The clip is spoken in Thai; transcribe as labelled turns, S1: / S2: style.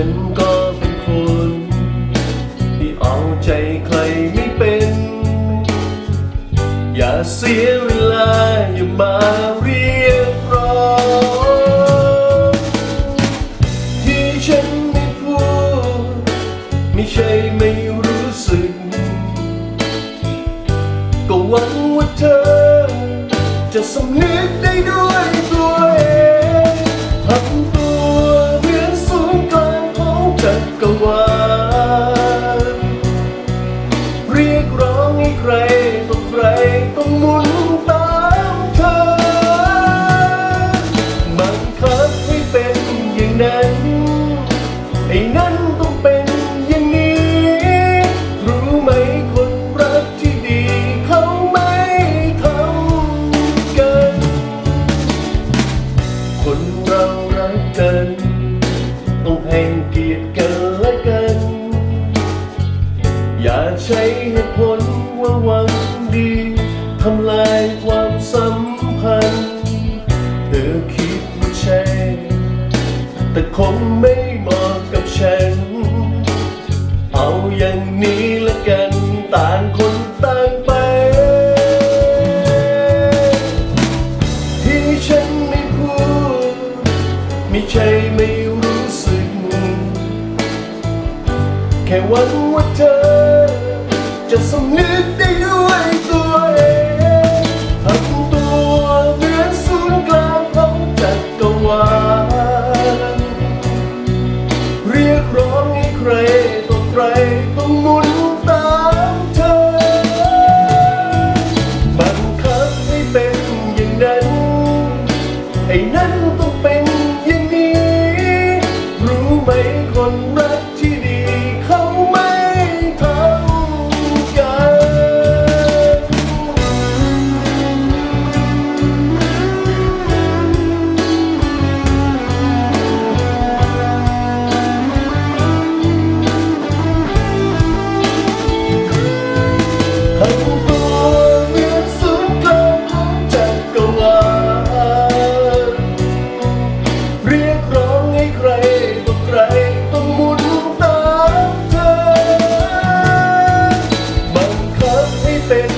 S1: ฉันก็เป็นคนที่เอาใจใครไม่เป็น อย่าเสียเวลาอย่ามาันต้องเป็นอย่างนี้ รู้ไหมคนรักที่ดีเขาไม่เท่ากัน คนเรารักกัน ต้องให้เกียรติกันและกัน อย่าใช้เหตุผลว่าหวังดีทำลายความสัมพันธ์ เธอคิดว่ใช่ แต่คงไม่ ต่างคนต่างไป ที่ฉันไม่พูด ไม่ใช่ไม่รู้สึก แค่วันว่าเธอ จะสำนึกได้ด้วยตัวเองทำตัวเหมือนศูนย์กลางของจักรวาลเรียกร้องให้ใครต่อใคร Oh. golpe